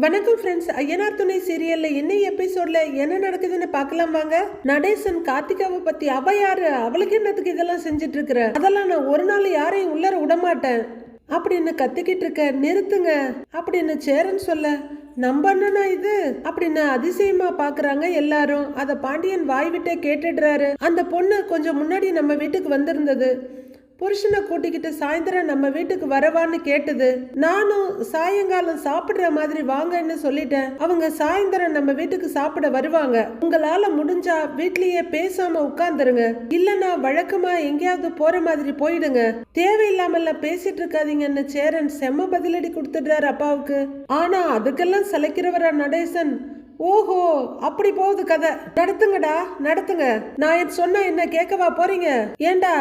வணக்கம் ஃப்ரெண்ட்ஸ் ஐயனார் துணை சீரியல்ல இன்னும் எபிசோட்ல என்ன நடக்குதுன்னு பார்க்கலாம் வாங்க. நடேசன் கார்த்திகாவை பத்தி அவ யாரு? அவளுக்கு என்னத்துக்கு இதெல்லாம் செஞ்சுட்டு இருக்கிற அதெல்லாம் நான் ஒரு நாள் யாரையும் உள்ளர விடமாட்டேன். அப்படின்னு கத்திக்கிட்டு இருக்க நிறுத்துங்க. அப்படின்னு சேரன் சொல்ல நம்ம அண்ணனா இது? அப்படின்னு அதிசயமா பாக்குறாங்க எல்லாரும். அத பாண்டியன் வாய் விட்டே கேட்டுடுறாரு. அந்த பொண்ணு கொஞ்சம் முன்னாடி நம்ம வீட்டுக்கு வந்திருந்தது. புருஷனை கூட்டிக்கிட்டு சாயந்தரம் நம்ம வீட்டுக்கு வரவான்னு கேட்டது. நானும் சாயங்காலம் சாப்பிடுற மாதிரி வாங்கன்னு சொல்லிட்டேன். அவங்க சாயந்தரம் நம்ம வீட்டுக்கு சாப்பிட வருவாங்க. உங்களால முடிஞ்சா வீட்லயே பேசாம உட்காந்துருங்க இல்லனா வழக்கமா எங்கேயாவது போற மாதிரி போயிடுங்க. தேவையில்லாமல்ல பேசிட்டு இருக்காதீங்கன்னு சேரன் செம்ம பதிலடி கொடுத்துடுறாரு அப்பாவுக்கு. ஆனா அதுக்கெல்லாம் சலைக்கிறவரா நடேசன்? ஓஹோ அப்படி போகுது கதை. நடத்துங்கடா நடத்துங்க. நான் சொன்னா என்ன கேட்கவா போறீங்க? ஏண்டா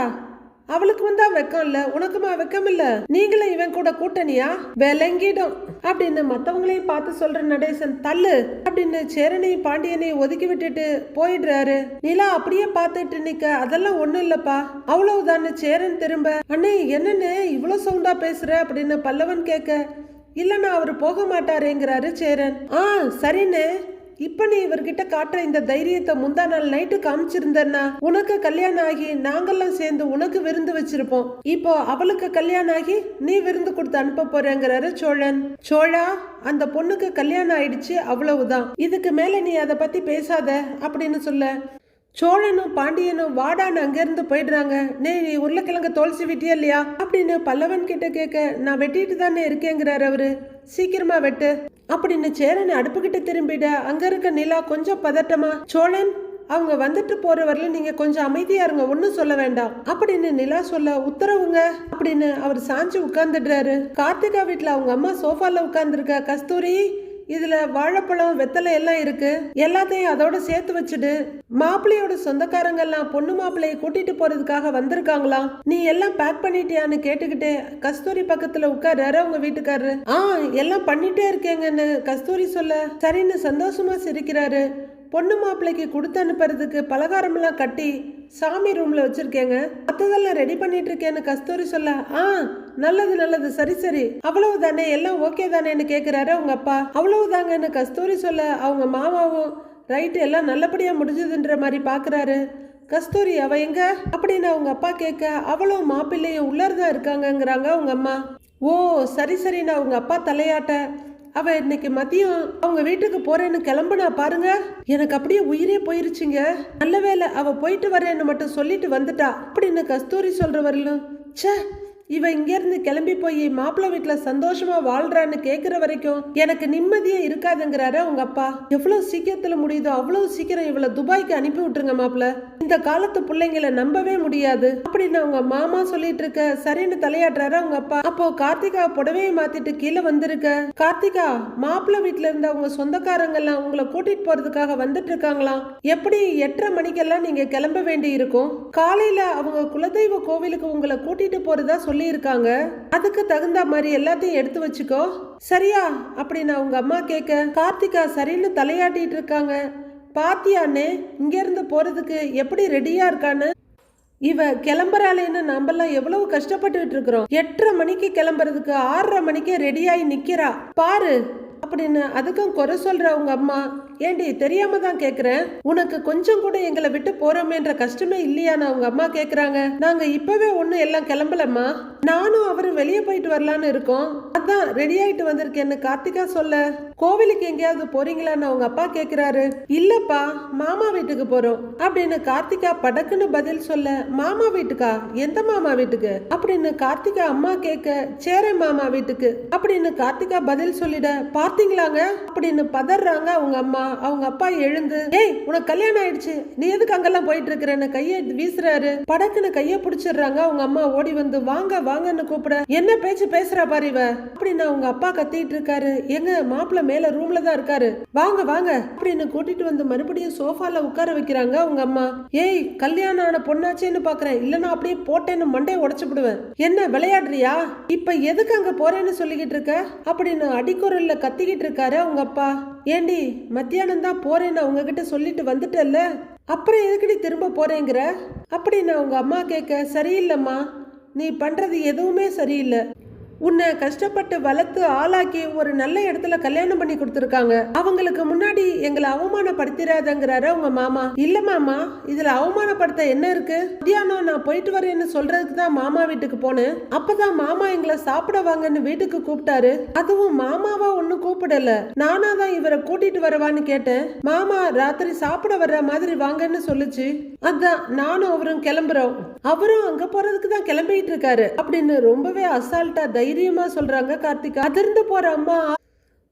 அவளுக்கு வந்தா வெக்கம் இல்ல உனக்குமா வெக்கம் இல்ல? நீங்களும் இவன் கூட கூட்டணியா? விளங்கிடும். அப்படின்னு மத்தவங்களையும் பார்த்து சொல்ற நடேசன் தள்ளு அப்படின்னு சேரனையும் பாண்டியனையும் ஒதுக்கி விட்டுட்டு போயிடுறாரு. நிலா அப்படியே பார்த்துட்டு நிக்க அதெல்லாம் ஒண்ணும் இல்லப்பா. அவ்வளவுதான்னு சேரன் திரும்ப அண்ணே என்னன்னு இவ்வளவு சவுண்டா பேசுற? அப்படின்னு பல்லவன் கேட்க இல்லைன்னா அவர் போக மாட்டாருங்கிறாரு சேரன். ஆ சரிண்ணே. இப்ப நீ இவர்கிட்ட காட்டுற இந்த தைரியத்தை முந்தா நாள் நைட்டு காமிச்சிருந்தன்னா உனக்கு கல்யாணம் ஆகி நாங்கெல்லாம் சேர்ந்து உனக்கு விருந்து வச்சிருப்போம். இப்போ அவளுக்கு கல்யாணம் ஆகி நீ விருந்து கொடுத்து அனுப்ப போறேங்கிறாரு சோழன். சோழா அந்த பொண்ணுக்கு கல்யாணம் ஆயிடுச்சு அவ்வளவுதான். இதுக்கு மேல நீ அதை பத்தி பேசாத அப்படின்னு சொல்ல. சோழனும் பாண்டியனும் வாடான்னு அங்கேருந்து போயிடுறாங்க. நே நீ உருளைக்கிழங்கு தோல் விட்டியா இல்லையா? அப்படின்னு பல்லவன் கிட்ட கேட்க நான் வெட்டிட்டு தானே இருக்கேங்கிறாரு அவரு. சீக்கிரமா வெட்டு. அப்படின்னு சேரன் அடுப்புக்கிட்ட திரும்பிட அங்க இருக்க நிலா கொஞ்சம் பதட்டமா? சோழன் அவங்க வந்துட்டு போற வரல. நீங்க கொஞ்சம் அமைதியா இருங்க. ஒன்னும் சொல்ல வேண்டாம். அப்படின்னு நிலா சொல்ல உத்தரவுங்க. அப்படின்னு அவர் சாஞ்சு உட்கார்ந்துடுறாரு. கார்த்திகா வீட்டுல அவங்க அம்மா சோஃபால உட்கார்ந்துருக்க. கஸ்தூரி இதுல வாழைப்பழம் வெத்தலை எல்லாம் இருக்கு. எல்லாத்தையும் அதோட சேர்த்து வச்சுடு மாப்பிள்ளையோட சொந்தக்காரங்க எல்லாம் பொண்ணு மாப்பிள்ளைய கூட்டிட்டு போறதுக்காக வந்திருக்காங்களாம் நீ எல்லாம் பேக் பண்ணிட்டியான்னு கேட்டுக்கிட்டே கஸ்தூரி பக்கத்துல உட்கார்றாரு உங்க வீட்டுக்காரரு. ஆ எல்லாம் பண்ணிட்டே இருக்கேங்கன்னு கஸ்தூரி சொல்ல சரின்னு சந்தோஷமா சிரிக்கிறாரு. பொண்ணு மாப்பிள்ளைக்கு கொடுத்து அனுப்புறதுக்கு பலகாரமெல்லாம் கட்டி சாமி ரூம்ல வச்சிருக்கேங்க. மத்ததெல்லாம் ரெடி பண்ணிட்டு இருக்கேன்னு கஸ்தூரி சொல்ல ஆ நல்லது நல்லது. சரி சரி. அவ்வளவு தானே எல்லாம் ஓகே தானேன்னு கேட்குறாரு அவங்க அப்பா. அவ்வளவு தாங்கன்னு கஸ்தூரி சொல்ல அவங்க மாமாவும் ரைட்டு எல்லாம் நல்லபடியாக முடிஞ்சதுன்ற மாதிரி பார்க்குறாரு கஸ்தூரி அவ எங்க? அப்படின்னு அவங்க அப்பா கேட்க அவளும் மாப்பிள்ளையும் உள்ளர்தான் இருக்காங்கங்கிறாங்க அவங்க அம்மா. ஓ சரி சரின்னு அவங்க அப்பா தலையாட்ட. அவ இன்னைக்கு மதியம் அவங்க வீட்டுக்கு போறேன்னு கிளம்புனா பாருங்க. எனக்கு அப்படியே உயிரே போயிருச்சுங்க. நல்ல வேளை அவ போயிட்டு வரேன்னு மட்டும் சொல்லிட்டு வந்துட்டா. அப்படின்னு கஸ்தூரி சொல்றவர்களும் ச்சே இவன் இங்க இருந்து கிளம்பி போய் மாப்பிள்ளை வீட்டுல சந்தோஷமா வாழ்றான்னு கேட்குற வரைக்கும் எனக்கு நிம்மதியே இருக்காதுங்கிறாரு அவங்க அப்பா. எவ்வளவு சீக்கிரத்துல முடியுதோ அவ்வளவு சீக்கிரம் இவளை துபாய்க்கு அனுப்பி விட்டுருங்க மாப்பிள்ள. இந்த காலத்து பிள்ளைங்களை நம்பவே முடியாது. அப்படின்னு அவங்க மாமா சொல்லிட்டு இருக்க சரின்னு தலையாட்டுறாரு அவங்க அப்பா. அப்போ கார்த்திகா புடவையை மாத்திட்டு கீழே வந்திருக்க. கார்த்திகா மாப்பிள்ளை வீட்டுல இருந்த அவங்க சொந்தக்காரங்க எல்லாம் உங்களை கூட்டிட்டு போறதுக்காக வந்துட்டு இருக்காங்களாம் எப்படி எட்டரை மணிக்கெல்லாம் நீங்க கிளம்ப வேண்டி இருக்கும் காலையில அவங்க குலதெய்வ கோவிலுக்கு உங்களை கூட்டிட்டு போறதா சொல்லி இருக்காங்க அதுக்கு தகுந்த மாதிரி எல்லாத்தையும் எடுத்து வச்சுக்கோ. சரியா? அப்படின்னு அவங்க அம்மா கேட்க கார்த்திகா சரின்னு தலையாட்டிட்டு இருக்காங்க. பாத்தியானே இங்கேருந்து போறதுக்கு எப்படி ரெடியா இருக்கான்னு? இவ கிளம்புறாளேன்னு நம்மெல்லாம் எவ்வளவு கஷ்டப்பட்டுட்டு இருக்கிறோம். எட்டரை மணிக்கு கிளம்புறதுக்கு ஆறரை மணிக்கே ரெடியாகி நிற்கிறா பாரு அப்படின்னு அதுக்கும் குறை சொல்ற உங்க அம்மா ஏண்டி தெரியாம தான் கேக்குறேன்? உனக்கு கொஞ்சம் கூட எங்களை விட்டு போறோமேன்ற கஷ்டமே இல்லையான்னு அவங்க அம்மா கேக்குறாங்க. நாங்க இப்பவே ஒண்ணு எல்லாம் கிளம்பலம்மா. நானும் அவரும் வெளியே போயிட்டு வரலான்னு இருக்கோம். அதான் ரெடி ஆயிட்டு வந்திருக்கேன்னு கார்த்திகா சொல்ல. கோவிலுக்கு எங்கேயாவது போறீங்களான்னு அவங்க அப்பா கேக்குறாரு. இல்லப்பா மாமா வீட்டுக்கு போறோம் அப்படின்னு கார்த்திகா படக்குன்னு பதில் சொல்ல மாமா வீட்டுக்கா? எந்த மாமா வீட்டுக்கு? அப்படின்னு கார்த்திகா அம்மா கேட்க சேர மாமா வீட்டுக்கு. அப்படின்னு கார்த்திகா பதில் சொல்லிட பாத்தீங்களாங்க அப்படின்னு பதறாங்க அவங்க அம்மா. அவங்க அப்பா எழுந்து ஏய் உனக்கு கல்யாணம் ஆயிடுச்சு. நீ எதுக்கு அங்கெல்லாம் போயிட்டு இருக்கிறன்னு கையை வீசுறாரு. படக்குன்னு கையை பிடிச்சிடுறாங்க. அவங்க அம்மா ஓடி வந்து வாங்க வாங்கன்னு கூப்பிட என்ன பேச்சு பேசுறா பாரு இவ. அப்படின்னு அவங்க அப்பா கத்திட்டு இருக்காரு. எங்க மாப்பிள்ள மேல ரூம்ல தான் இருக்காரு. வாங்க வாங்க. அப்படின்னு கூட்டிட்டு வந்து மறுபடியும் சோஃபால உட்கார வைக்கிறாங்க அவங்க அம்மா. ஏய் கல்யாணம் ஆன பொண்ணாச்சேன்னு பாக்குறேன். இல்லனா அப்படியே போட்டேன்னு மண்டையை உடைச்சு விடுவேன். என்ன விளையாடுறியா? இப்ப எதுக்கு அங்க போறேன்னு சொல்லிக்கிட்டு இருக்க? அப்படின்னு அடிக்குரல்ல கத்திக்கிட்டு இருக்காரு அவங்க அப்பா. ஏண்டி மத்தியானம் தான் போறேன்னு உங்ககிட்ட சொல்லிட்டு வந்துட்டல்ல? அப்புறம் எதுக்குடி திரும்ப போறேங்கிற? நான் உங்கள் அம்மா கேட்க சரியில்லைம்மா. நீ பண்றது எதுவுமே சரியில்லை. உன்னை கஷ்டப்பட்டு வளர்த்து ஆளாக்கி ஒரு நல்ல இடத்துல கல்யாணம் பண்ணி கொடுத்துருக்காங்க. அவங்களுக்கு முன்னாடி எங்களை அவமானப்படுத்திடாதங்கிறாரு உங்க மாமா. இல்ல மாமா இதுல அவமானப்படுத்த என்ன இருக்கு? மத்தியானம் நான் போயிட்டு வரேன்னு சொல்றதுக்கு தான் மாமா வீட்டுக்கு போனேன். அப்பதான் மாமா எங்களை சாப்பிட வாங்கன்னு வீட்டுக்கு கூப்பிட்டாரு. அதுவும் மாமாவா ஒன்னும் கூப்பிடல. நானா தான் இவரை கூட்டிட்டு வரவான்னு கேட்டேன். மாமா ராத்திரி சாப்பிட வர்ற மாதிரி வாங்கன்னு சொல்லுச்சு. அதான் நானும் அவரும் கிளம்புறோம். அவரும் அங்க போறதுக்கு தான் கிளம்பிட்டு இருக்காரு. அப்படின்னு ரொம்பவே அசால்ட்டா தைரியமா சொல்றாங்க கார்த்திக். அதிர்ந்து போற அம்மா.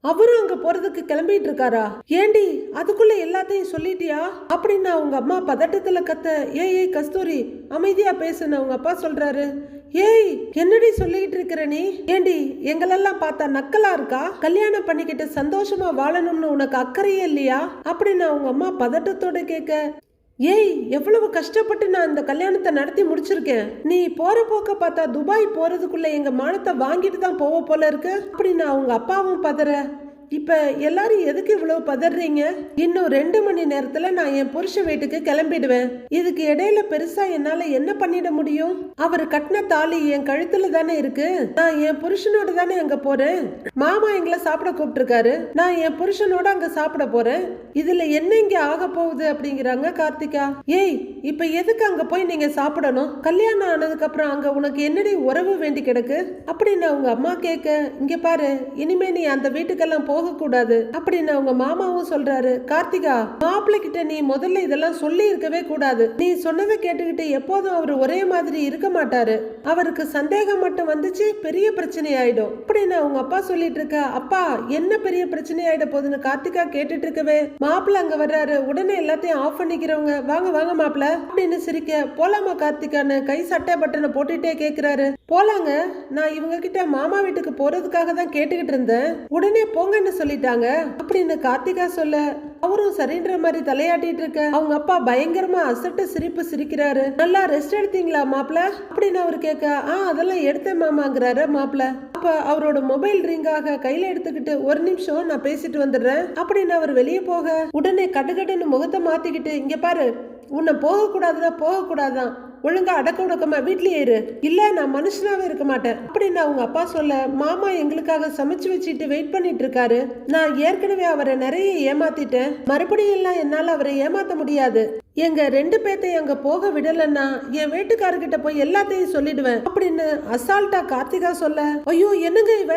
அவரும் அங்க போறதுக்கு கிளம்பிட்டு இருக்காரா ஏண்டி அதுக்குள்ள எல்லாத்தையும் சொல்லிட்டியா? அப்படின்னு அவங்க அம்மா பதட்டத்துல கத்த ஏய் ஏய் கஸ்தூரி அமைதியா பேசுன்னு அவங்க அப்பா சொல்றாரு. ஏய் என்னடி சொல்லிட்டு இருக்கிற நீ? ஏண்டி எங்களெல்லாம் பார்த்தா நக்கலா இருக்கா? கல்யாணம் பண்ணிக்கிட்டு சந்தோஷமா வாழணும்னு உனக்கு அக்கறையே இல்லையா? அப்படின்னு அவங்க அம்மா பதட்டத்தோட கேட்க ஏய் எவ்வளவு கஷ்டப்பட்டு நான் இந்த கல்யாணத்தை நடத்தி முடிச்சிருக்கேன். நீ போற போக்க பார்த்தா துபாய் போறதுக்குள்ள எங்க மானத்தை வாங்கிட்டு தான் போவ போல இருக்கு. அப்படின்னு அவங்க அப்பாவும் பதற. இப்போ எல்லாரும் எதுக்கு இவ்வளோ பதறீங்க? இன்னும் ரெண்டு மணி நேரத்துல நான் என் புருஷ வீட்டுக்கு கிளம்பிடுவேன். இதுக்கு இடையில பெருசா என்னால என்ன பண்ணிட முடியும்? அவர் கட்டின தாலி என் கழுத்துல தானே இருக்கு? நான் என் புருஷனோட தானே அங்க போறேன்? மாமா எங்களை சாப்பிட கூப்பிட்டுருக்காரு. நான் என் புருஷனோட அங்க சாப்பிட போறேன். இதுல என்ன இங்க ஆக போகுது அப்படிங்கிறாங்க கார்த்திகா. ஏய் இப்ப எதுக்கு அங்க போய் நீங்க சாப்பிடணும்? கல்யாணம் ஆனதுக்கு அப்புறம் அங்க உனக்கு என்னடி உறவு வேண்டி கிடக்கு? அப்படின்னு அவங்க அம்மா கேட்க இங்க பாரு இனிமே நீ அந்த வீட்டுக்கெல்லாம் போ போகக்கூடாது அப்படின்னு அவங்க மாமாவும் சொல்றாரு. கார்த்திகா மாப்பிள்ளை கிட்ட நீ முதல்ல இதெல்லாம் சொல்லி இருக்கவே கூடாது. நீ சொன்னதை கேட்டுக்கிட்டு எப்போதும் அவர் ஒரே மாதிரி இருக்க மாட்டாரு. அவருக்கு சந்தேகம் மட்டும் வந்துச்சு பெரிய பிரச்சனை ஆயிடும் அப்படின்னு அவங்க அப்பா சொல்லிட்டு இருக்க அப்பா என்ன பெரிய பிரச்சனை ஆயிட போகுதுன்னு கார்த்திகா கேட்டுட்டு இருக்கவே? மாப்பிள்ள அங்க வர்றாரு உடனே எல்லாத்தையும் ஆஃப் பண்ணிக்கிறவங்க. வாங்க வாங்க மாப்பிள்ள. அப்படின்னு சிரிக்க போலாமா கார்த்திகான்னு? கை சட்டை பட்டனை போட்டுட்டே கேக்குறாரு. போலாங்க. நான் இவங்க கிட்ட மாமா வீட்டுக்கு போறதுக்காக தான் கேட்டுக்கிட்டு இருந்தேன். உடனே போங்கன்னு சொல்லிட்டாங்க. அப்படின்னு கார்த்திகா சொல்ல? அவரும் சரின்ற மாதிரி தலையாட்டிட்டு இருக்க. அவங்க அப்பா பயங்கரமா அசட்டு சிரிப்பு சிரிக்கிறாரு. நல்லா ரெஸ்ட் எடுத்தீங்களா மாப்பிள? அப்படின்னு அவர் கேட்க ஆ அதெல்லாம் எடுத்தேன் மாமாங்கிறாரு மாப்பிள. அப்ப அவரோட மொபைல் ரிங்காக ஆக கையில எடுத்துக்கிட்டு ஒரு நிமிஷம் நான் பேசிட்டு வந்துடுறேன். அப்படின்னு அவர் வெளியே போக உடனே கடுகடுன்னு முகத்தை மாத்திக்கிட்டு இங்க பாரு உன்னை போக போகக்கூடாதான் ஒழுங்கா அடக்க உடக்கமா வீட்லயே இரு. இல்ல நான் மனுஷனாவே இருக்க மாட்டேன். அப்படின்னு அவங்க அப்பா சொல்ல மாமா எங்களுக்காக சமைச்சு வச்சுட்டு வெயிட் பண்ணிட்டு இருக்காரு. நான் ஏற்கனவே அவரை நிறைய ஏமாத்திட்டேன். மறுபடியும் எல்லாம் என்னால அவரை ஏமாத்த முடியாது. எங்க ரெண்டு பேர்த்தையும் அங்க போக விடலன்னா என் வீட்டுக்காரர்கிட்ட போய் எல்லாத்தையும் சொல்லிடுவேன். அப்படின்னு அசால்ட்டா கார்த்திகா சொல்ல ஐயோ என்னங்க இவ?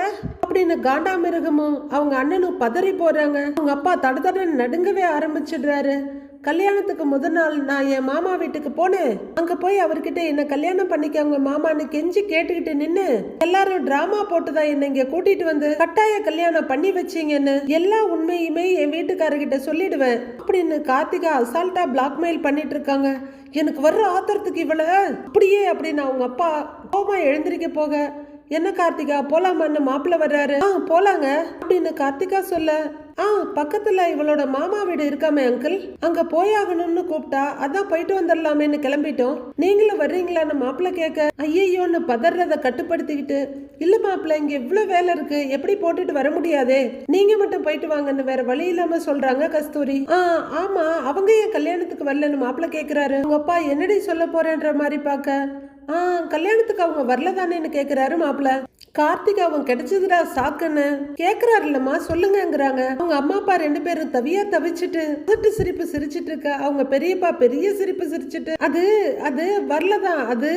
அப்படின்னு காண்டாமிருகமும் அவங்க அண்ணனும் பதறி போறாங்க. அவங்க அப்பா தடுத்தட நடுங்கவே ஆரம்பிச்சிடுறாரு. கல்யாணத்துக்கு முதல் நாள் நான் என் மாமா வீட்டுக்கு போனேன். அங்க போய் அவர்கிட்ட என்ன கல்யாணம் பண்ணிக்கவங்க மாமான்னு கெஞ்சி கேட்டுக்கிட்டு நின்னு எல்லாரும் டிராமா போட்டுதான் என்ன இங்க கூட்டிட்டு வந்து கட்டாய கல்யாணம் பண்ணி வச்சீங்கன்னு எல்லா உண்மையுமே என் வீட்டுக்காரர்கிட்ட சொல்லிடுவேன். அப்படின்னு கார்த்திகா அசால்ட்டா பிளாக்மெயில் பண்ணிட்டு இருக்காங்க எனக்கு வர்ற ஆத்திரத்துக்கு இவ்வளவு அப்படியே அப்படின்னு அவங்க அப்பா கோபம் எழுந்திருக்க போக என்ன கார்த்திகா போலாமான்னு மாப்பிள்ள வர்றாரு? ஆ போலாங்க அப்படின்னு கார்த்திகா சொல்ல ஆ பக்கத்துல இவளோட மாமா வீடு இருக்காமே அங்கிள். அங்க போயாகணும்னு கூப்பிட்டா அதான் போயிட்டு வந்துடலாமேன்னு கிளம்பிட்டோம். நீங்களும் வர்றீங்களான்னு மாப்பிள்ள கேட்க ஐயையோன்னு பதறத கட்டுப்படுத்திக்கிட்டு இல்ல மாப்பிள்ள இங்க இவ்வளவு வேலை இருக்கு எப்படி போட்டுட்டு வர முடியாதே? நீங்க மட்டும் போயிட்டு வாங்கன்னு வேற வழி இல்லாம சொல்றாங்க கஸ்தூரி. ஆ ஆமா அவங்க ஏன் கல்யாணத்துக்கு வரலன்னு மாப்பிள்ள கேக்குறாரு. உங்க அப்பா என்னடி சொல்ல போறேன்ற மாதிரி பார்க்க ஆ கல்யாணத்துக்கு அவங்க வரல தானேன்னு கேக்குறாரு மாப்பிள்ள. கார்த்திக் அவன் கிடைச்சதுடா சாக்குன்னு. கேக்குறாரு இல்லம்மா சொல்லுங்கங்கிறாங்க. அவங்க அம்மா அப்பா ரெண்டு பேரும் தவியா தவிச்சிட்டு சிட்டு சிரிப்பு சிரிச்சிட்டு இருக்க அவங்க பெரியப்பா பெரிய சிரிப்பு சிரிச்சிட்டு அது அது வரலதான். அது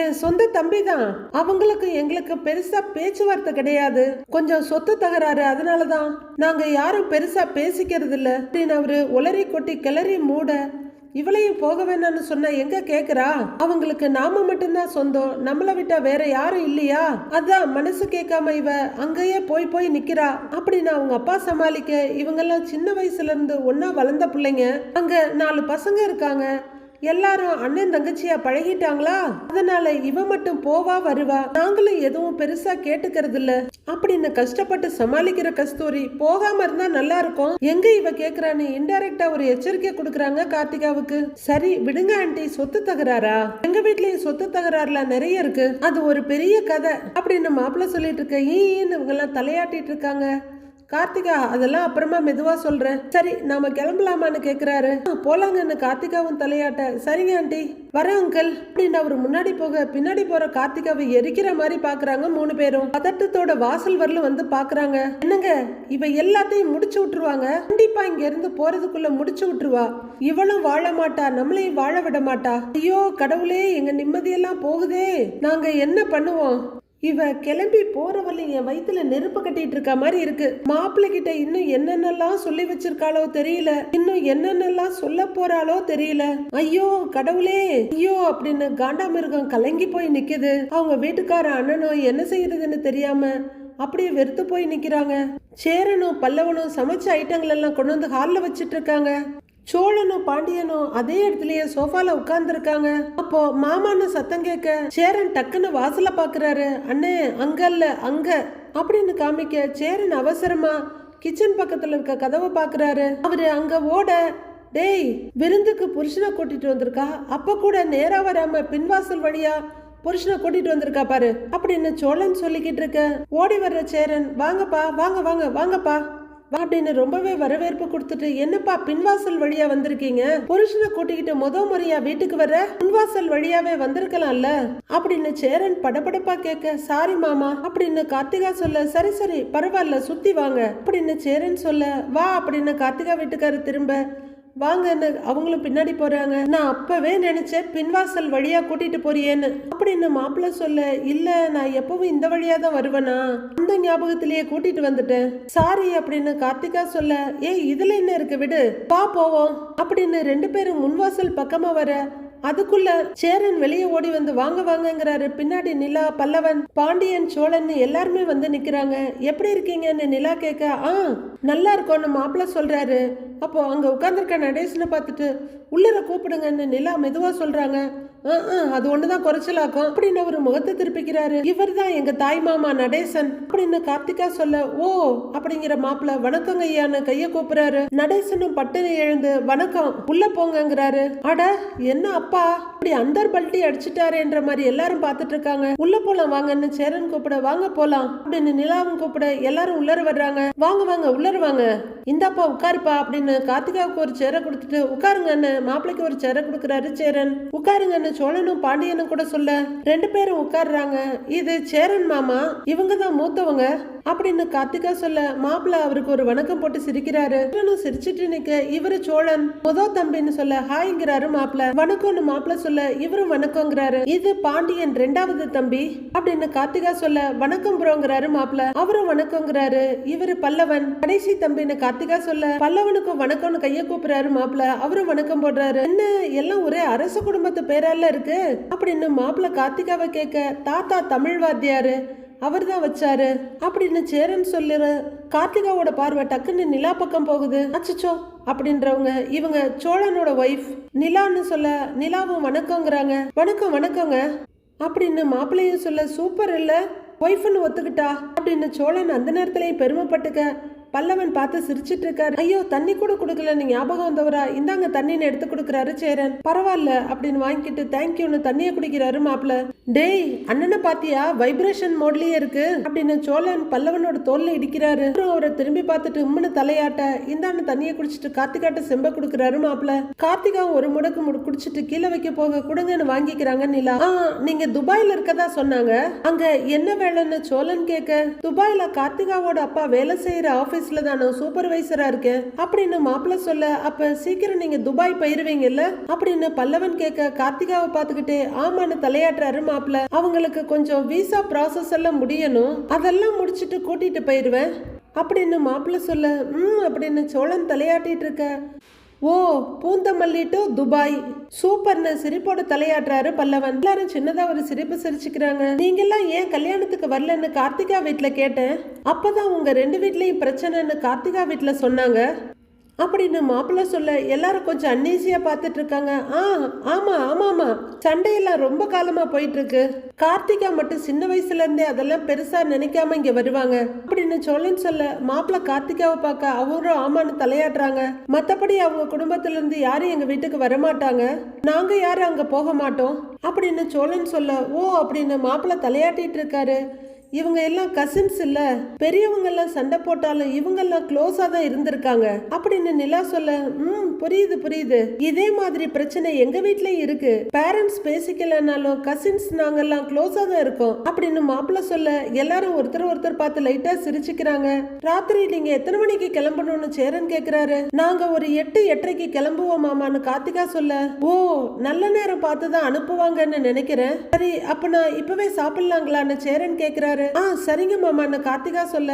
என் சொந்த தம்பி தான் அவங்களுக்கு எங்களுக்கு பெருசா பேச்சுவார்த்தை கிடையாது. கொஞ்சம் சொத்து தகராறு அதனாலதான். நாங்க யாரும் பெருசா பேசிக்கிறது இல்ல அப்படின்னு அவரு உளறி கொட்டி கிளறி மூட இவளையும் போக வேணாம்னு சொன்னா எங்க கேக்குறா? அவங்களுக்கு நாம மட்டும்தான் சொந்தம். நம்மளை விட்டா வேற யாரும் இல்லையா? அதான் மனசு கேட்காம இவ அங்கேயே போய் போய் நிக்கிறா. அப்படின்னு அவங்க அப்பா சமாளிக்க இவங்கெல்லாம் சின்ன வயசுல இருந்து ஒன்னா வளர்ந்த பிள்ளைங்க. அங்க நாலு பசங்க இருக்காங்க. எல்லாரும் அண்ணன் தங்கச்சியா பழகிட்டாங்களா? அதனால இவ மட்டும் போவா வருவா? நாங்களும் எதுவும் பெருசா கேட்டுக்கிறது இல்ல அப்படின்னு கஷ்டப்பட்டு சமாளிக்கிற கஸ்தூரி போகாம இருந்தா நல்லா இருக்கும். எங்க இவ கேக்குறான்னு இன்டைரக்டா ஒரு எச்சரிக்கை கொடுக்கறாங்க கார்த்திகாவுக்கு. சரி விடுங்க ஆண்டி சொத்து தகராறா? எங்க வீட்லயும் சொத்து தகராறுலாம் நிறைய இருக்கு. அது ஒரு பெரிய கதை அப்படின்னு மாப்பிள்ள சொல்லிட்டு இருக்க ஈன்னு இவங்க எல்லாம் தலையாட்டிட்டு இருக்காங்க. கார்த்திகா அதெல்லாம் அப்புறமா மெதுவா சொல்றேன். சரி நாம கிளம்பலாமான்னு கேக்குறாரு. "ஆ, போலாங்கன்னு கார்த்திகாவும் தலையாட்ட. சரிங்க ஆண்டி. வர அங்கிள். அப்படின்னு அவர் முன்னாடி போக பின்னாடி போற கார்த்திகாவை எரிக்கிற மாதிரி பாக்குறாங்க மூணு பேரும். பதட்டத்தோட வாசல் வரலும் வந்து பாக்குறாங்க. என்னங்க? இவ எல்லாத்தையும் முடிச்சு விட்டுருவாங்க? கண்டிப்பா இங்க இருந்து போறதுக்குள்ள முடிச்சு விட்டுருவா. இவளும் வாழ மாட்டா நம்மளையும் வாழ விட மாட்டா. ஐயோ கடவுளே எங்க நிம்மதியெல்லாம் போகுதே. நாங்க என்ன பண்ணுவோம்? இவ கிளம்பி போறவள்ள என் வயிற்றுல நெருப்பு கட்டிட்டு இருக்க மாதிரி இருக்கு. மாப்பிள்ளை கிட்ட இன்னும் என்னென்னலாம் சொல்லி வச்சிருக்காளோ தெரியல. இன்னும் என்னென்னலாம் சொல்ல போறாளோ தெரியல. ஐயோ கடவுளே. ஐயோ அப்படின்னு காண்டாமிருகம் கலங்கி போய் நிக்குது. அவங்க வீட்டுக்கார அண்ணனும் என்ன செய்யறதுன்னு தெரியாம அப்படியே வெறுத்து போய் நிக்கிறாங்க. சேரனும் பல்லவனும் சமைச்ச ஐட்டங்கள் எல்லாம் கொண்டு வந்து ஹால்ல வச்சிட்டு இருக்காங்க. சோழனும் பாண்டியனும் அதே இடத்துலயே சோஃபால உட்கார்ந்துருக்காங்க. அப்போ மாமான்னு சத்தம் கேட்க சேரன் டக்குன்னு வாசல பாக்குறாரு. அண்ணே அங்கல்ல அங்க அப்படின்னு காமிக்க சேரன் அவசரமா கிச்சன் பக்கத்துல இருக்க கதவை பாக்குறாரு. அவரு அங்க ஓட டேய் விருந்துக்கு புருஷனை கூட்டிட்டு வந்திருக்கா? அப்ப கூட நேரா வராம பின்வாசல் வழியா புருஷனை கூட்டிட்டு வந்திருக்கா பாரு அப்படின்னு சோழன் சொல்லிக்கிட்டு இருக்க. ஓடி வர்ற சேரன் வாங்கப்பா வாங்க வாங்க வாங்கப்பா. அப்படின்னு ரொம்பவே வரவேற்பு கொடுத்துட்டு என்னப்பா பின்வாசல் வழியா வந்திருக்கீங்க? புருஷனை கூட்டிக்கிட்டு முத முறையா வீட்டுக்கு வர? பின்வாசல் வழியாவே வந்திருக்கலாம்ல? அப்படின்னு சேரன் படபடப்பா கேட்க சாரி மாமா அப்படின்னு கார்த்திகா சொல்ல சரி சரி பரவாயில்ல சுத்தி வாங்க அப்படின்னு சேரன் சொல்ல வா அப்படின்னு கார்த்திகா வீட்டுக்காரர் திரும்ப வாங்கன்னு அவங்களும் பின்னாடி போறாங்க. நான் அப்பவே நினைச்சேன் பின்வாசல் வழியா கூட்டிட்டு போறியேன்னு. அப்படின்னு மாப்பிள்ள சொல்ல இல்ல நான் எப்பவும் இந்த வழியா தான் வருவேனா? அந்த ஞாபகத்திலேயே கூட்டிட்டு வந்துட்டேன். சாரி அப்படின்னு கார்த்திகா சொல்ல ஏய் இதுல என்ன இருக்கு விடு. பா போவோம். அப்படின்னு ரெண்டு பேரும் முன்வாசல் பக்கமா வர அதுக்குள்ள சேரன் வெளியே ஓடி வந்து வாங்க வாங்கங்கிறாரு. பின்னாடி நிலா பல்லவன் பாண்டியன் சோழன் எல்லாருமே வந்து நிக்கிறாங்க. எப்படி இருக்கீங்கன்னு நிலா கேட்க ஆ நல்லா இருக்கோன்னு மாப்பிள்ள சொல்றாரு. அப்போ அங்க உட்கார்ந்துருக்க நடேசனை பார்த்துட்டு உள்ளர கூப்பிடுங்கன்னு நிலா மெதுவா சொல்றாங்க. "ஆ, ஆ, அது ஒண்ணுதான் குறைச்சலாக்கும். அப்படின்னு அவர் முகத்தை திருப்பிக்கிறாரு. இவர் தான் எங்க தாய் மாமா நடேசன். அப்படின்னு கார்த்திகா சொல்ல ஓ அப்படிங்கிற மாப்பிள்ள வணக்கங்க ஐயான்னு கைய கூப்பிடுறாரு நடேசனும் பட்டுன்னு எழுந்து வணக்கம் உள்ள போங்கிறாரு அட என்ன அப்பா? இப்படி அந்தர் பல்ட்டி அடிச்சிட்டாரேன்ற மாதிரி எல்லாரும் பார்த்துட்டு இருக்காங்க. உள்ள போலாம் வாங்கன்னு சேரன் கூப்பிட வாங்க போலாம். அப்படின்னு நிலாவும் கூப்பிட எல்லாரும் உள்ளர வர்றாங்க. வாங்க வாங்க உள்ளர வாங்க. இந்தாப்பா உட்காருப்பா. அப்படின்னு கார்த்திகாவுக்கு ஒரு சேரை கொடுத்துட்டு உட்காருங்கன்னு மாப்பிள்ளைக்கு ஒரு சேரை கொடுக்குறாரு சேரன். உட்காருங்கன்னு சோழனும் பாண்டியனும் கூட சொல்ல. ரெண்டு பேரும் உட்காருறாங்க. இது சேரன் மாமா இவங்க தான் மூத்தவங்க. அப்படின்னு கார்த்திகா சொல்ல மாப்பிள்ள அவருக்கு ஒரு வணக்கம் போட்டு சிரிக்கிறாரு. சிரிச்சிட்டு நிக்க இவரு சோழன். முத தம்பின்னு சொல்ல ஹாய்ங்கிறாரு மாப்பிள்ள. வணக்கம்னு மாப்பிள்ள சொல்ல இவரும் வணக்கங்கிறாரு இது பாண்டியன் ரெண்டாவது தம்பி. அப்படின்னு கார்த்திகா சொல்ல வணக்கம் ப்ரோங்கிறாரு மாப்பிள்ள. அவரும் வணக்கங்கிறாரு இவரு பல்லவன். கடைசி தம்பின்னு கார்த்திகா சொல்ல பல்லவனுக்கும் வணக்கம்னு கைய கூப்பிடுறாரு மாப்பிள்ள. அவரும் வணக்கம் போடுறாரு. என்ன எல்லாம் ஒரே அரச குடும்பத்து பேரால இருக்கு? அப்படின்னு மாப்பிள்ள கார்த்திகாவை கேட்க தாத்தா தமிழ் வாத்தியாரு அவர் தான் வச்சாரு அப்படின்னு சேரன் சொல்லுற? கார்த்திகாவோட பார்வை டக்குன்னு நிலா பக்கம் போகுது. அச்சச்சோ அப்படின்றவங்க இவங்க சோழனோட ஒய்ஃப் நிலான்னு சொல்ல நிலாவும் வணக்கங்கிறாங்க. வணக்கம் வணக்கங்க. அப்படின்னு மாப்பிள்ளையும் சொல்ல சூப்பர் இல்ல. ஒய்ஃப்னு ஒத்துக்கிட்டா? அப்படின்னு சோழன் அந்த நேரத்திலேயே பெருமைப்பட்டுக்க பல்லவன் பார்த்து சிரிச்சிட்டு இருக்காரு ஐயோ தண்ணி கூட கொடுக்கலன்னு ஞாபகம் வந்தவரா? இந்தாங்க தண்ணின்னு எடுத்து கொடுக்குறாரு சேரன். பரவாயில்ல அப்படின்னு வாங்கிட்டு தேங்க்யூன்னு தண்ணியை குடிக்கிறாரு மாப்பிள்ள. டேய் அண்ணனை பாத்தியா வைப்ரேஷன் மோட்லயே இருக்கு அப்படின்னு சோழன் பல்லவனோட தோல்ல இடிக்கிறாரு. அப்புறம் அவரை திரும்பி பார்த்துட்டு உம்முன்னு தலையாட்ட இந்தான்னு தண்ணியை குடிச்சிட்டு கார்த்திகாட்ட செம்ப கொடுக்குறாரு மாப்பிள்ள. கார்த்திகாவும் ஒரு முடக்கு முடு குடிச்சிட்டு கீழே வைக்க போக கொடுங்கன்னு வாங்கிக்கிறாங்க நிலா. ஆ நீங்க துபாயில இருக்கதா சொன்னாங்க? அங்க என்ன வேலைன்னு சோழன் கேட்க துபாயில கார்த்திகாவோட அப்பா வேலை செய்யற ஆபீஸ்ல தானே சூப்பர்வைசரா இருக்கேன் அப்படின்னு மாப்பிள்ள சொல்ல அப்ப சீக்கிரம் நீங்க துபாய் போயிருவீங்கல்ல? அப்படின்னு பல்லவன் கேட்க கார்த்திகாவை பார்த்துக்கிட்டே ஆமான்னு தலையாட்டுறாரு மாப்பிள்ள. அவங்களுக்கு கொஞ்சம் விசா ப்ராசஸ் எல்லாம் முடியணும். அதெல்லாம் முடிச்சிட்டு கூட்டிட்டு போயிருவேன். அப்படின்னு மாப்பிள்ள சொல்ல ம் அப்படின்னு சோழன் தலையாட்டிட்டு இருக்க. ஓ பூந்தமல்லி டு துபாய் சூப்பர்னு சிரிப்போட தலையாடுறாரு பல்லவன். எல்லாரும் சின்னதா ஒரு சிரிப்பு சிரிச்சுக்கிறாங்க. நீங்க எல்லாம் ஏன் கல்யாணத்துக்கு வரலன்னு கார்த்திகா வீட்டுல கேட்டேன். அப்பதான் உங்க ரெண்டு வீட்லயும் பிரச்சனைன்னு கார்த்திகா வீட்டுல சொன்னாங்க. அப்படின்னு மாப்பிள்ளை சொல்ல எல்லாரும் கொஞ்சம் அன்னீசியா பார்த்துட்டு இருக்காங்க ஆ ஆமா ஆமாம் ஆமா. சண்டையெல்லாம் ரொம்ப காலமா போயிட்டு இருக்கு கார்த்திகா மட்டும் சின்ன வயசுல இருந்தே அதெல்லாம் பெருசா நினைக்காம இங்க வருவாங்க. அப்படின்னு சோழன் சொல்ல மாப்பிள்ள கார்த்திகாவை பார்க்க அவரும் ஆமான்னு தலையாடுறாங்க மத்தபடி அவங்க குடும்பத்துல இருந்து யாரும் எங்க வீட்டுக்கு வரமாட்டாங்க. நாங்க யாரும் அங்க போக மாட்டோம். அப்படின்னு சோழன் சொல்ல ஓ அப்படின்னு மாப்பிள்ள தலையாட்டிட்டு இருக்காரு இவங்க எல்லாம் கசின்ஸ் இல்ல. பெரியவங்க எல்லாம் சண்டை போட்டாலும் இவங்க எல்லாம் க்ளோஸா தான் இருந்திருக்காங்க. அப்படின்னு நிலா சொல்ல ம் புரியுது புரியுது. இதே மாதிரி பிரச்சனை எங்க வீட்லயும் இருக்கு. பேரண்ட்ஸ் பேசிக்கலனாலும் கசின்ஸ் நாங்க எல்லாம் க்ளோஸா தான் இருக்கோம். அப்படின்னு மாப்பிள்ள சொல்ல எல்லாரும் ஒருத்தர் ஒருத்தர் பார்த்து லைட்டா சிரிச்சுக்கிறாங்க. ராத்திரி நீங்க எத்தனை மணிக்கு கிளம்பணும்னு சேரன் கேக்குறாரு. நாங்க ஒரு எட்டு எட்டரைக்கு கிளம்புவோம் மாமான்னு கார்த்திகா சொல்ல ஓ நல்ல நேரம் பார்த்து தான் அனுப்புவாங்கன்னு நினைக்கிறேன். சரி அப்ப நான் இப்பவே சாப்பிடலாங்களான்னு சேரன் கேக்குறாரு. ஆ சரிங்க மாமான்னு கார்த்திகா சொல்ல.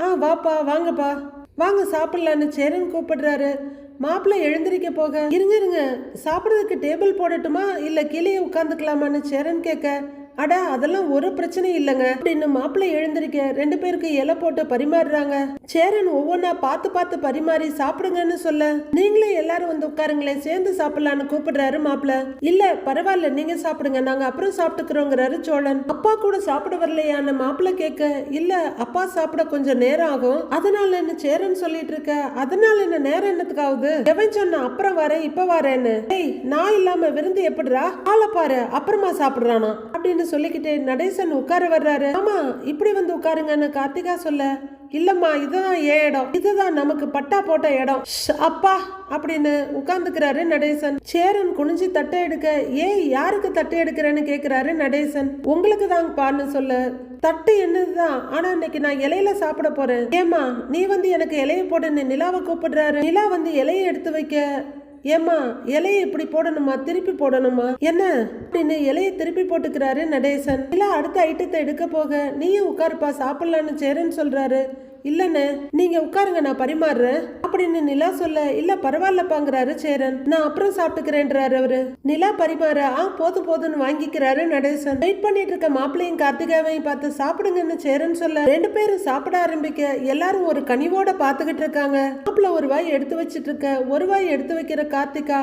ஆ வாப்பா வாங்கப்பா. வாங்க சாப்பிடலான்னு சேரன் கூப்பிடுறாரு. மாப்பிள்ளை எழுந்திருக்க போக இருங்க இருங்க. சாப்பிட்றதுக்கு டேபிள் போடட்டுமா? இல்லை கீழே உட்காந்துக்கலாமான்னு சேரன் கேட்க அட அதெல்லாம் ஒரு பிரச்சனை இல்லைங்க. அப்படின்னு மாப்பிள்ளை எழுந்திருக்க? ரெண்டு பேருக்கு இலை போட்டு பரிமாறுறாங்க. சேரன் ஒவ்வொன்றா பார்த்து பார்த்து பரிமாறி சாப்பிடுங்கன்னு சொல்ல நீங்களே எல்லாரும் வந்து உட்காருங்களேன் சேர்ந்து சாப்பிடலான்னு கூப்பிடுறாரு மாப்பிள்ள. இல்ல பரவாயில்ல நீங்க சாப்பிடுங்க நாங்க அப்புறம் சாப்பிட்டுக்கிறோங்கிறாரு சோழன். அப்பா கூட சாப்பிட வரலையான்னு மாப்பிள்ள கேட்க இல்ல அப்பா சாப்பிட கொஞ்சம் நேரம் ஆகும். அதனால என்ன சேரன் சொல்லிட்டு இருக்க? அதனால என்ன நேரம் என்னத்துக்காவது? எவன் சொன்ன அப்புறம் வரேன் இப்ப வரேன்னு. ஏய் நான் இல்லாம விருந்து எப்படிரா ஆளை பாரு அப்புறமா சாப்பிடுறானா? அப்படின்னு சொல்லிக்கிட்டு நடேசன் உட்கார வர்றாரு. ஆமா இப்படி வந்து உட்காருங்கன்னு கார்த்திகா சொல்ல இல்லம்மா இதுதான் ஏன் இடம். இதுதான் நமக்கு பட்டா போட்ட இடம். அப்பா அப்படின்னு உட்கார்ந்துக்கிறாரு நடேசன். சேரன் குனிஞ்சு தட்டை எடுக்க ஏய் யாருக்கு தட்டை எடுக்கிறேன்னு கேக்குறாரு நடேசன். உங்களுக்கு தாங்கப்பான்னு சொல்ல. தட்டு என்னதுதான்? ஆனா இன்னைக்கு நான் இலையில சாப்பிட போறேன். ஏமா நீ வந்து எனக்கு இலையை போடுன்னு நிலாவை கூப்பிடுறாரு. நிலா வந்து இலையை எடுத்து வைக்க ஏம்மா இலையை இப்படி போடணுமா? திருப்பி போடணுமா? என்ன? அப்படின்னு இலையை திருப்பி போட்டுக்கிறாரு நடேசன். இல்ல அடுத்த ஐட்டத்தை எடுக்க போக நீயும் உட்காருப்பா சாப்பிடலான்னு சேரன்னு சொல்றாரு. இல்லைண்ணே நீங்க உட்காருங்க நான் பரிமாறுறேன். அப்படின்னு நிலா சொல்ல இல்ல பரவாயில்லப்பாங்கிறாரு சேரன். நான் அப்புறம் சாப்பிட்டுக்கிறேன்றாரு அவரு. நிலா பரிமாற ஆ போதும் போதும்னு வாங்கிக்கிறாரு நடேசன். வெயிட் பண்ணிட்டு இருக்க மாப்பிள்ளையும் கார்த்திகாவையும் பார்த்து சாப்பிடுங்கன்னு சேரன் சொல்ல ரெண்டு பேரும் சாப்பிட ஆரம்பிக்க எல்லாரும் ஒரு கனிவோட பாத்துக்கிட்டு இருக்காங்க. மாப்பிள்ள ஒரு வாய் எடுத்து வச்சிட்டு இருக்க ஒரு வாய் எடுத்து வைக்கிற கார்த்திகா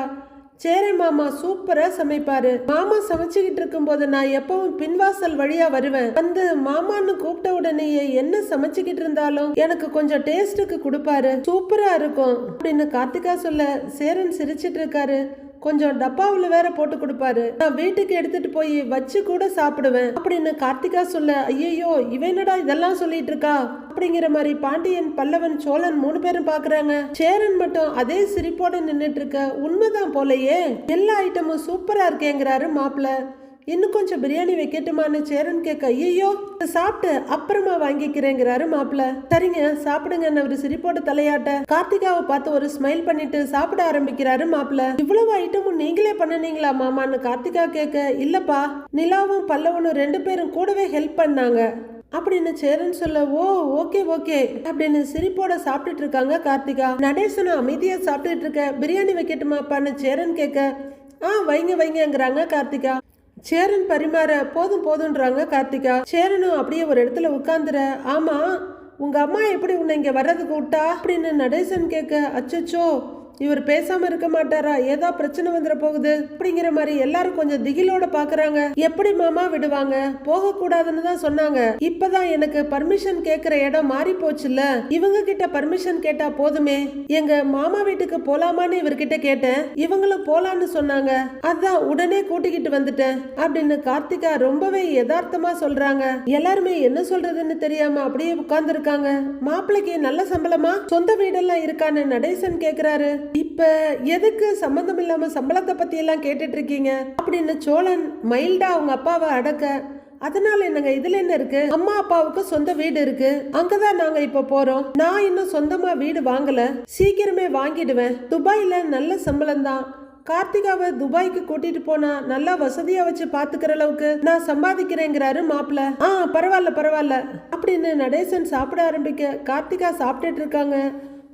சேரன் மாமா சூப்பரா சமைப்பாரு. மாமா சமைச்சுக்கிட்டு இருக்கும்போது நான் எப்பவும் பின்வாசல் வழியா வருவேன். வந்து மாமான்னு கூப்பிட்ட உடனேயே என்ன சமைச்சுக்கிட்டு இருந்தாலும் எனக்கு கொஞ்சம் டேஸ்ட்டுக்கு கொடுப்பாரு. சூப்பரா இருக்கும். அப்படின்னு கார்த்திகா சொல்ல சேரன் சிரிச்சிட்டு இருக்காரு. கொஞ்சம் டப்பாவில் வேற போட்டு கொடுப்பாரு. நான் வீட்டுக்கு எடுத்துட்டு போய் வச்சு கூட சாப்பிடுவேன். அப்படின்னு கார்த்திகா சொல்ல ஐயோ இவனடா இதெல்லாம் சொல்லிட்டு இருக்கா? அப்படிங்கிற மாதிரி பாண்டியன் பல்லவன் சோழன் மூணு பேரும் பாக்குறாங்க. சேரன் மட்டும் அதே சிரிப்போட நின்றுட்டு இருக்க உண்மைதான் போலயே. எல்லா ஐட்டமும் சூப்பரா இருக்கேங்கிறாரு மாப்பிள்ள. இன்னும் கொஞ்சம் பிரியாணி வைக்கட்டுமான்னு சேரன் கேட்க ஐயோ சாப்பிட்டு அப்புறமா வாங்கிக்கிறேங்கிறாரு மாப்பிள்ள. சரிங்க சாப்பிடுங்கன்னு அவரு சிரிப்போட தலையாட்ட. கார்த்திகாவை பார்த்து ஒரு ஸ்மைல் பண்ணிட்டு சாப்பிட ஆரம்பிக்கிறாரு மாப்பிள்ள. இவ்வளவு ஐட்டமும் நீங்களே பண்ணுனீங்களா மாமான்னு கார்த்திகா கேட்க இல்லப்பா நிலாவும் பல்லவனும் ரெண்டு பேரும் கூடவே ஹெல்ப் பண்ணாங்க. அப்படின்னு சேரன் சொல்ல ஓ ஓகே ஓகே அப்படின்னு சிரிப்போட சாப்பிட்டுட்டு இருக்காங்க கார்த்திகா. நடேசனும் அமைதியா சாப்பிட்டுட்டு இருக்க பிரியாணி வைக்கட்டுமாப்பான்னு சேரன் கேட்க ஆ வைங்க வைங்கங்கிறாங்க கார்த்திகா. சேரன் பரிமாற போதும் போதுன்றாங்க கார்த்திகா. சேரனும் அப்படியே ஒரு இடத்துல உட்காந்துற ஆமா உங்க அம்மா எப்படி உன்னை இங்க வர்றதுக்கு விட்டா? அப்படின்னு நடேசன் கேட்க அச்சச்சோ இவர் பேசாம இருக்க மாட்டாரா? ஏதா பிரச்சனை வந்துட போகுது? அப்படிங்கிற மாதிரி எல்லாரும் கொஞ்சம் திகிலோட பாக்குறாங்க. எப்படி மாமா விடுவாங்க? போக கூடாதுன்னு தான் சொன்னாங்க. இப்பதான் எனக்கு பர்மிஷன் கேக்குற இடம் மாறி போச்சுல்ல? இவங்க கிட்ட பர்மிஷன் கேட்டா போதுமே. எங்க மாமா வீட்டுக்கு போலாமான்னு இவர்கிட்ட கேட்டேன். இவங்களும் போலான்னு சொன்னாங்க. அதான் உடனே கூட்டிக்கிட்டு வந்துட்டேன் அப்படின்னு கார்த்திகா ரொம்பவே யதார்த்தமா சொல்றாங்க. எல்லாருமே என்ன சொல்றதுன்னு தெரியாம அப்படியே உட்கார்ந்துருக்காங்க. மாப்பிள்ளைக்கு நல்ல சம்பளமா? சொந்த வீடெல்லாம் இருக்கான்னு நடேசன் கேக்குறாரு. இப்ப எதுக்கு சம்பந்தம் இல்லாம சம்பளத்தை பத்தி எல்லாம் கேட்டுட்டு இருக்கீங்க? அப்படின்னு சோழன் மைல்டா அவங்க அப்பாவை அடக்க அதனால என்னங்க இதுல என்ன இருக்கு? அம்மா அப்பாவுக்கு சொந்த வீடு இருக்கு. அங்கதான் நாங்க இப்ப போறோம். நான் இன்னும் சொந்தமா வீடு வாங்கல. சீக்கிரமே வாங்கிடுவேன். துபாயில நல்ல சம்பளம் தான். கார்த்திகாவை துபாய்க்கு கூட்டிட்டு போனா நல்லா வசதியா வச்சு பாத்துக்கிற அளவுக்கு நான் சம்பாதிக்கிறேங்கிறாரு மாப்பிள்ள. ஆ பரவாயில்ல பரவாயில்ல. அப்படின்னு நடேசன் சாப்பிட ஆரம்பிக்க கார்த்திகா சாப்பிட்டுட்டு இருக்காங்க.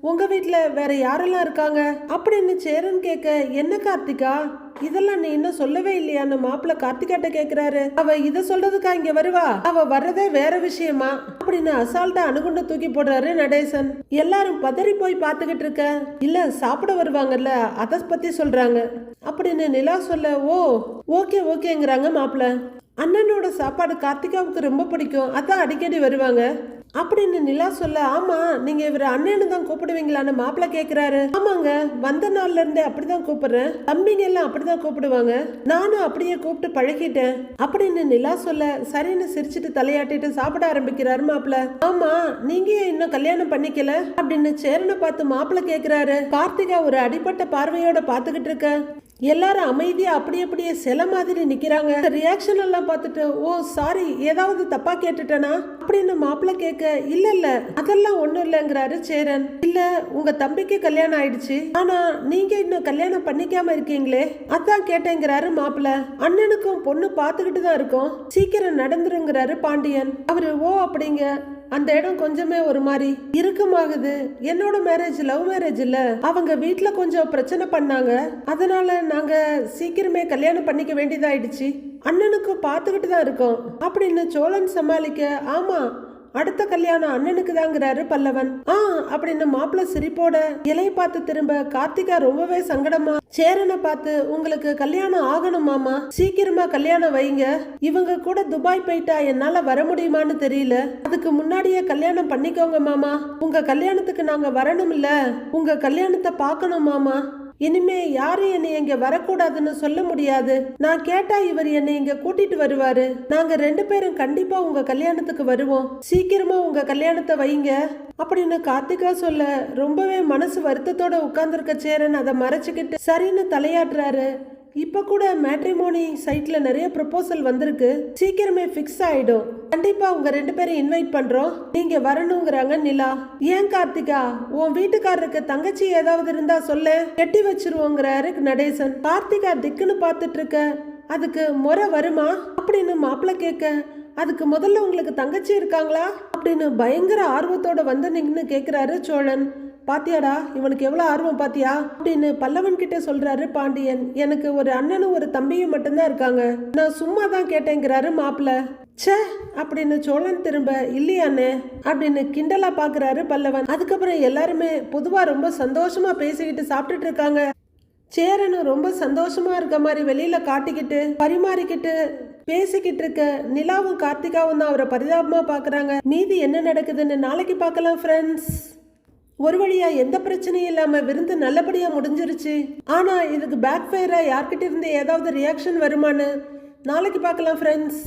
உங்க வீட்டில் வேற யாரெல்லாம் இருக்காங்க? அப்படின்னு சேரன் கேட்க என்ன கார்த்திகா? இதெல்லாம் நீ இன்னும் சொல்லவே இல்லையான்னு மாப்பிள்ள கார்த்திகாட்ட கேக்குறாரு. அவ இத சொல்றதுக்கா இங்க வருவா? அவ வர்றதே வேற விஷயமா? அப்படின்னு அசால்ட்டா அணுகுண்டு தூக்கி போடுறாரு நடேசன். எல்லாரும் பதறி போய் பாத்துக்கிட்டு இருக்க. இல்ல சாப்பிட வருவாங்கல்ல அத பத்தி சொல்றாங்க. அப்படின்னு நிலா சொல்ல ஓ ஓகே ஓகேங்கிறாங்க மாப்பிள்ள. அண்ணனோட சாப்பாடு கார்த்திகாவுக்கு ரொம்ப பிடிக்கும். அதான் அடிக்கடி வருவாங்க. அப்படின்னு நிலா சொல்ல ஆமா நீங்க இவர் அண்ணன்னு தான் கூப்பிடுவீங்களான்னு மாப்பிள்ள கேக்குறாரு. ஆமாங்க வந்த நாள்ல இருந்தே அப்படிதான் கூப்பிடுறேன். தம்பிங்க எல்லாம் அப்படிதான் கூப்பிடுவாங்க. நானும் அப்படியே கூப்பிட்டு பழகிட்டேன். அப்படின்னு நிலா சொல்ல சரின்னு சிரிச்சிட்டு தலையாட்டிட்டு சாப்பிட ஆரம்பிக்கிறாரு மாப்பிள்ள. ஆமா நீங்க இன்னும் கல்யாணம் பண்ணிக்கல? அப்படின்னு சேரனை பார்த்து மாப்பிள்ள கேக்குறாரு. கார்த்திகா ஒரு அடிப்பட்ட பார்வையோட பாத்துக்கிட்டு இருக்க. எல்லாரும் அமைதியாக அப்படி அப்படியே சில மாதிரி நிற்கிறாங்க ரியாக்ஷன் எல்லாம் பார்த்துட்டு ஓ சாரி ஏதாவது தப்பாக கேட்டுட்டேனா? அப்படின்னு மாப்பிள்ள கேட்க இல்லை இல்லை அதெல்லாம் ஒன்றும் இல்லைங்கிறாரு சேரன். இல்லை உங்கள் தம்பிக்கு கல்யாணம் ஆயிடுச்சு. ஆனால் நீங்கள் இன்னும் கல்யாணம் பண்ணிக்காம இருக்கீங்களே. அதான் கேட்டேங்கிறாரு மாப்பிள்ள. அண்ணனுக்கும் பொண்ணு பார்த்துக்கிட்டு தான் இருக்கோம். சீக்கிரம் நடந்துருங்கிறாரு பாண்டியன். அவர் ஓ அப்படிங்க. அந்த இடம் கொஞ்சமே ஒரு மாதிரி இறுக்கமாகுது. என்னோட மேரேஜ் லவ் மேரேஜ் இல்ல அவங்க வீட்டுல கொஞ்சம் பிரச்சனை பண்ணாங்க. அதனால நாங்க சீக்கிரமே கல்யாணம் பண்ணிக்க வேண்டியதாயிடுச்சு. அண்ணனுக்கும் பார்த்துக்கிட்டு தான் இருக்கோம். அப்படின்னு சோழன் சமாளிக்க ஆமா அடுத்த கல்யாணம் அண்ணனுக்கு தாங்கிறாரு பல்லவன். ஆ அப்படின்னு மாப்பிள்ள சிரிப்போட இலையை பார்த்து திரும்ப கார்த்திகா ரொம்பவே சங்கடமா சேரனை பார்த்து உங்களுக்கு கல்யாணம் ஆகணும் மாமா சீக்கிரமா கல்யாணம் வைங்க. இவங்க கூட துபாய் போயிட்டா என்னால வர முடியுமான்னு தெரியல. அதுக்கு முன்னாடியே கல்யாணம் பண்ணிக்கோங்க மாமா. உங்க கல்யாணத்துக்கு நாங்க வரணும் இல்ல உங்க கல்யாணத்தை பார்க்கணும் மாமா. இனிமே யாரும் என்னை இங்க வரக்கூடாதுன்னு சொல்ல முடியாது. நான் கேட்டா இவர் என்னை இங்க கூட்டிட்டு வருவாரு. நாங்க ரெண்டு பேரும் கண்டிப்பா உங்க கல்யாணத்துக்கு வருவோம். சீக்கிரமா உங்க கல்யாணத்தை வைங்க. அப்படின்னு கார்த்திகா சொல்ல ரொம்பவே மனசு வருத்தத்தோட உட்கார்ந்துருக்க சேரன் அதை மறைச்சுக்கிட்டு சரின்னு தலையாட்டுறாரு. இப்போ கூட மேட்ரிமோனி சைட்டில் நிறைய ப்ரப்போசல் வந்திருக்கு. சீக்கிரமே ஃபிக்ஸ் ஆகிடும் கண்டிப்பாக உங்கள் ரெண்டு பேரும் இன்வைட் பண்ணுறோம் நீங்கள் வரணுங்கிறாங்க நிலா. ஏன் கார்த்திகா? உன் வீட்டுக்காரருக்கு தங்கச்சி ஏதாவது இருந்தால் சொல்ல. கட்டி வச்சிருவோங்கிறாரு நடேசன். கார்த்திகா திக்குன்னு பார்த்துட்டு இருக்க. அதுக்கு முறை வருமா? அப்படின்னு மாப்பிள்ள கேட்க. அதுக்கு முதல்ல உங்களுக்கு தங்கச்சி இருக்காங்களா? அப்படின்னு பயங்கர ஆர்வத்தோட வந்து நின்னு கேட்குறாரு சோழன். பாத்தியாடா இவனுக்கு எவ்வளோ ஆர்வம் பாத்தியா? அப்படின்னு பல்லவன் கிட்ட சொல்றாரு பாண்டியன். எனக்கு ஒரு அண்ணனும் ஒரு தம்பியும் மட்டும்தான் இருக்காங்க. நான் சும்மா தான் கேட்டேங்கிறாரு மாப்பிள்ள. ச்சே அப்படின்னு சோழன் திரும்ப இல்லையானே அப்படின்னு கிண்டலா பாக்குறாரு பல்லவன். அதுக்கப்புறம் எல்லாருமே பொதுவா ரொம்ப சந்தோஷமா பேசிக்கிட்டு சாப்பிட்டுட்டு இருக்காங்க. சேரனும் ரொம்ப சந்தோஷமா இருக்க மாதிரி வெளியில காட்டிக்கிட்டு பரிமாறிக்கிட்டு பேசிக்கிட்டு இருக்க நிலாவும் கார்த்திகாவும் தான் அவரை பரிதாபமா பாக்குறாங்க. மீதி என்ன நடக்குதுன்னு நாளைக்கு பார்க்கலாம் ஃப்ரெண்ட்ஸ் ஒரு வழியா எந்த பிரச்சனையும் இல்லாம விருந்து நல்லபடியா முடிஞ்சிருச்சு. ஆனா இதுக்கு பேக் ஃபயரா யார்கிட்ட இருந்து ஏதாவது ரியாக்ஷன் வருமான்னு நாளைக்கு பார்க்கலாம் ஃப்ரெண்ட்ஸ்